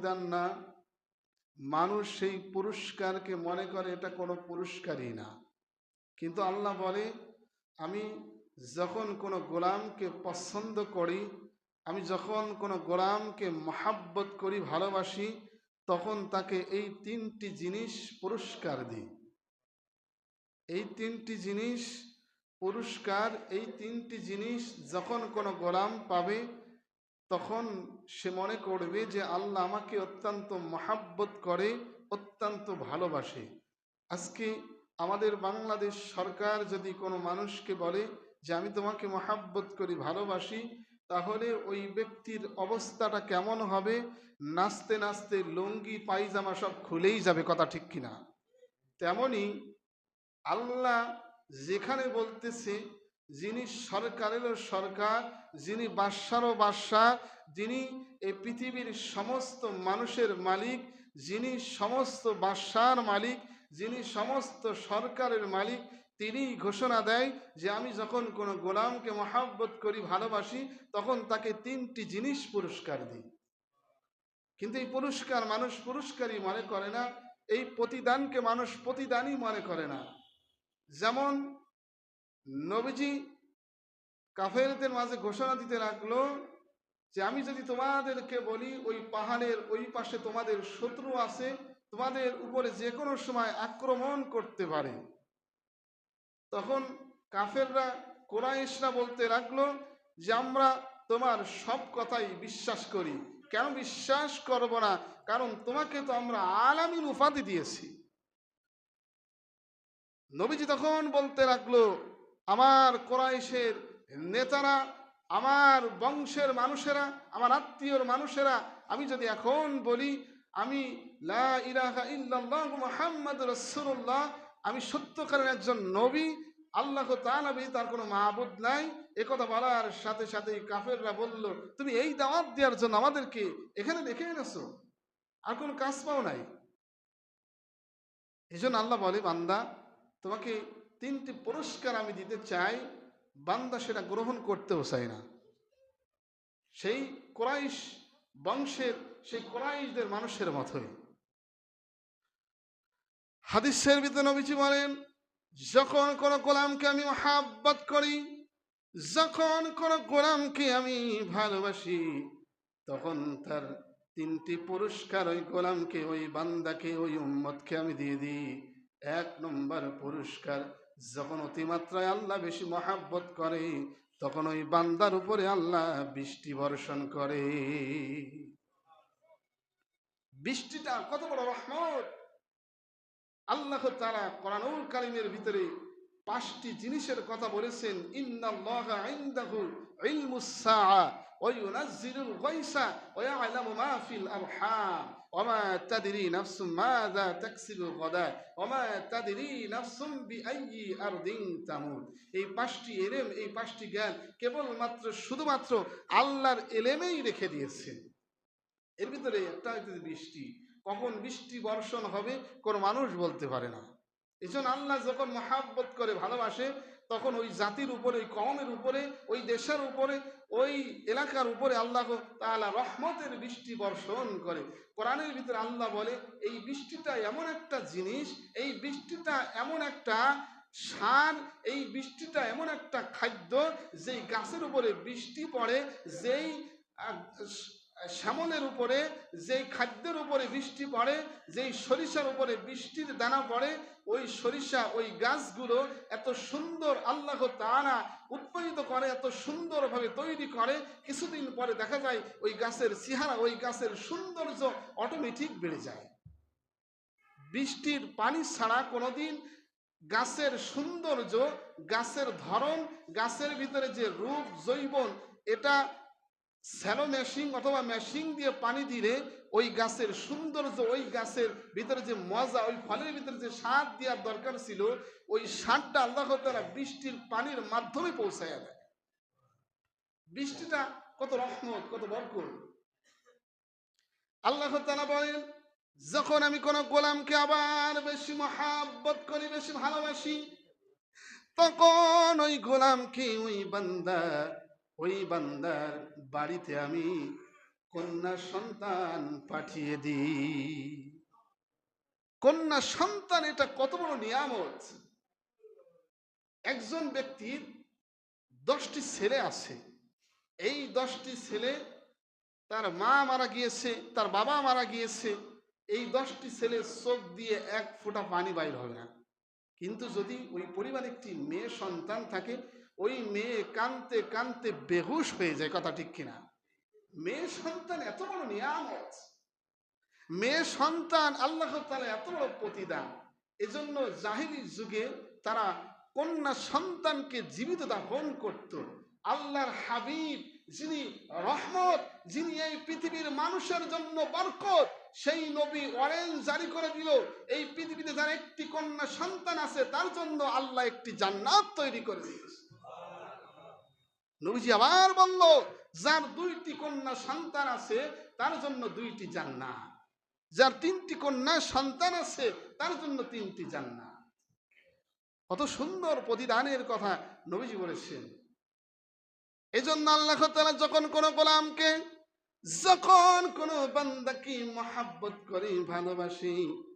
প্রতিদান না, মানুষ সেই পুরস্কারকে মনে করে এটা কোনো পুরস্কারই না। কিন্তু আল্লাহ বলে, আমি যখন কোনো গোলামকে পছন্দ করি, আমি যখন কোনো গোলামকে মহাব্বত করি, ভালোবাসি, তখন তাকে এই তিনটি জিনিস পুরস্কার দিই। এই তিনটি জিনিস পুরস্কার, এই তিনটি জিনিস যখন কোনো গোলাম পাবে তখন সে মনে করবে যে আল্লাহ আমাকে অত্যন্ত মহাব্বত করে, অত্যন্ত ভালোবাসে। আজকে আমাদের বাংলাদেশ সরকার যদি কোনো মানুষকে বলে যে আমি তোমাকে মহাব্বত করি, ভালোবাসি, তাহলে ওই ব্যক্তির অবস্থাটা কেমন হবে? নাচতে নাচতে লুঙ্গি, পায়জামা সব খুলেই যাবে কথা ঠিক কিনা? তেমনি আল্লাহ যেখানে বলতেছে যিনি সরকারেরও সরকার, যিনি বাদশারও বাদশাহ, যিনি এই পৃথিবীর সমস্ত মানুষের মালিক, যিনি সমস্ত বাদশার মালিক, যিনি সমস্ত সরকারের মালিক তিনি ঘোষণা দেয় যে আমি যখন কোনো গোলামকে মহাব্বত করি, ভালোবাসি, তখন তাকে তিনটি জিনিস পুরস্কার দিই। কিন্তু এই পুরস্কার মানুষ পুরস্কারই মনে করে না, এই প্রতিদানকে মানুষ প্রতিদানই মনে করে না। যেমন নবীজি কাফেরদের মাঝে ঘোষণা দিতে লাগল যে আমি যদি তোমাদেরকে বলি, ওই পাহাড়ের ওই পাশে তোমাদের শত্রু আছে, তোমাদের উপরে যে কোনো সময় আক্রমণ করতে পারে। তখন কাফেররা কোরআশরা বলতে লাগল যে, আমরা তোমার সব কথাই বিশ্বাস করি। কেন বিশ্বাস করব না? কারণ তোমাকে তো আমরা আলামিন উপাধি দিয়েছি। নবীজি তখন বলতে লাগল আমার কোরাইশের নেতারা, আমার বংশের মানুষেরা, আমার আত্মীয়র মানুষেরা, আমি যদি এখন বলি, আমি লা ইলাহা আমি একজন নবী, আল্লাহ তাআলা তার কোনো মাহবুদ নাই। একথা বলার সাথে সাথে কাফেররা বলল, তুমি এই দাওয়াত দেওয়ার জন্য আমাদেরকে এখানে ডেকে এনেছো? আর কোনো কাজ পাও নাই? এই জন্য আল্লাহ বলে, বান্দা, তোমাকে তিনটি পুরস্কার আমি দিতে চাই, বান্দা সেটা গ্রহণ করতেও চাই না। সেই কোরাইশ বংশের, সেই কোরাইশদের মানুষের মতোই। হাদিসের ভিতরে নবীজি বলেন, যখন কোনো গোলামকে আমি মহাব্বত করি, যখন কোনো গোলামকে আমি ভালোবাসি, তখন তার তিনটি পুরস্কার ওই গোলামকে, ওই বান্দাকে, ওই উম্মতকে আমি দিয়ে দিই। এক নম্বর পুরস্কার যখন অতিমাত্রায় আল্লাহ বেশি মহাব্বত করে, তখন ওই বান্দার উপরে আল্লাহ বৃষ্টি বর্ষণ করে। বৃষ্টিটা কত বড় রহমত! আল্লাহ তারা কোরআনুল কালিমের ভিতরে পাঁচটি জিনিসের কথা বলেছেন, ইন্নাল্লাহা ইনদাহু ইলমুস সাআ ওয়া ইউনাজ্জিলুল গায়সা ওয়া ইয়ালামু মা ফিল আরহাম। এই পাঁচটি এলেম, এই পাঁচটি জ্ঞান কেবলমাত্র, শুধুমাত্র আল্লাহর এলেমেই রেখে দিয়েছেন। এর ভিতরে একটা বৃষ্টি। কখন বৃষ্টি বর্ষণ হবে কোনো মানুষ বলতে পারে না। এই জন্য আল্লাহ যখন মহাব্বত করে ভালোবাসে তখন ওই জাতির উপরে, ওই কমের উপরে, ওই দেশের উপরে, ওই এলাকার উপরে আল্লাহ তাআলা রহমতের বৃষ্টি বর্ষণ করে। কোরআনের ভিতরে আল্লাহ বলে, এই বৃষ্টিটা এমন একটা জিনিস, এই বৃষ্টিটা এমন একটা সার, এই বৃষ্টিটা এমন একটা খাদ্য, যেই গাছের উপরে বৃষ্টি পড়ে, যেই শ্যামলের উপরে, যেই খাদ্যের উপরে বৃষ্টি পড়ে, যেই সরিষার উপরে বৃষ্টির দানা পড়ে, ওই সরিষা, ওই গাছগুলো এত সুন্দর আল্লাহ তারা উৎপাদিত করে, এত সুন্দরভাবে তৈরি করে, কিছুদিন পরে দেখা যায় ওই গাছের চেহারা, ওই গাছের সৌন্দর্য অটোমেটিক বেড়ে যায়। বৃষ্টির পানি ছাড়া কোনোদিন গাছের সৌন্দর্য, গাছের ধরন, গাছের ভিতরে যে রূপ, জৈবন, এটা স্যালো মেশিন অথবা মেশিন দিয়ে পানি দিলে ওই গাছের সৌন্দর্য, ওই গাছের ভিতরে যে মজা, ওই ফলের ভিতরে যে স্বাদ দেওয়ার দরকার ছিল, ওই স্বাদটা আল্লাহ তারা বৃষ্টির পানির মাধ্যমে পৌঁছায় দেয়। বৃষ্টিটা কত রহমত, কত বরকত। আল্লাহ তালা বলেন, যখন আমি কোনো গোলামকে আবার বেশি মহাব্বত করি, বেশি ভালোবাসি, তখন ওই গোলামকে ওই বান্দা ওই বান্দার বাড়িতে আমি কন্যা সন্তান পাঠিয়ে দিই। কন্যা সন্তান, এটা কত বড় নিয়ামত? একজন ব্যক্তির দশটি ছেলে আছে। এই দশটি ছেলে, তার মা মারা গিয়েছে, তার বাবা মারা গিয়েছে। এই দশটি ছেলে চোখ দিয়ে এক ফোঁটা পানি বাইর হবে না। কিন্তু যদি ওই পরিবারে একটি মেয়ে সন্তান থাকে ওই মেয়ে কানতে কানতে বেহুশ হয়ে যায়, কথা ঠিক কিনা? মেয়ে সন্তান এত বড় নিয়ামত। মেয়ে সন্তান আল্লাহ তালা এত বড় প্রতিদান। এজন্য জাহিরি যুগে তারা কন্যা সন্তানকে জীবিত দাপন করত। আল্লাহর হাবিব যিনি রহমত, যিনি এই পৃথিবীর মানুষের জন্য বরকত, সেই নবী অরেঞ্জ জারি করে দিল। এই পৃথিবীতে যার একটি কন্যা সন্তান আছে, তার জন্য আল্লাহ একটি জান্নাত তৈরি করে দিয়েছে। নবীজি আবার বলল, যার দুইটি কন্যা সন্তান আছে, তার জন্য দুইটি জান্নাত। যার তিনটি কন্যা সন্তান আছে, তার জন্য তিনটি জান্নাত। কত সুন্দর প্রতিদানের কথা নবীজি বলেছেন। এজন্য আল্লাহ তাআলা যখন কোন গোলামকে, যখন কোন বান্দাকে মহাব্বত করে ভালোবাসি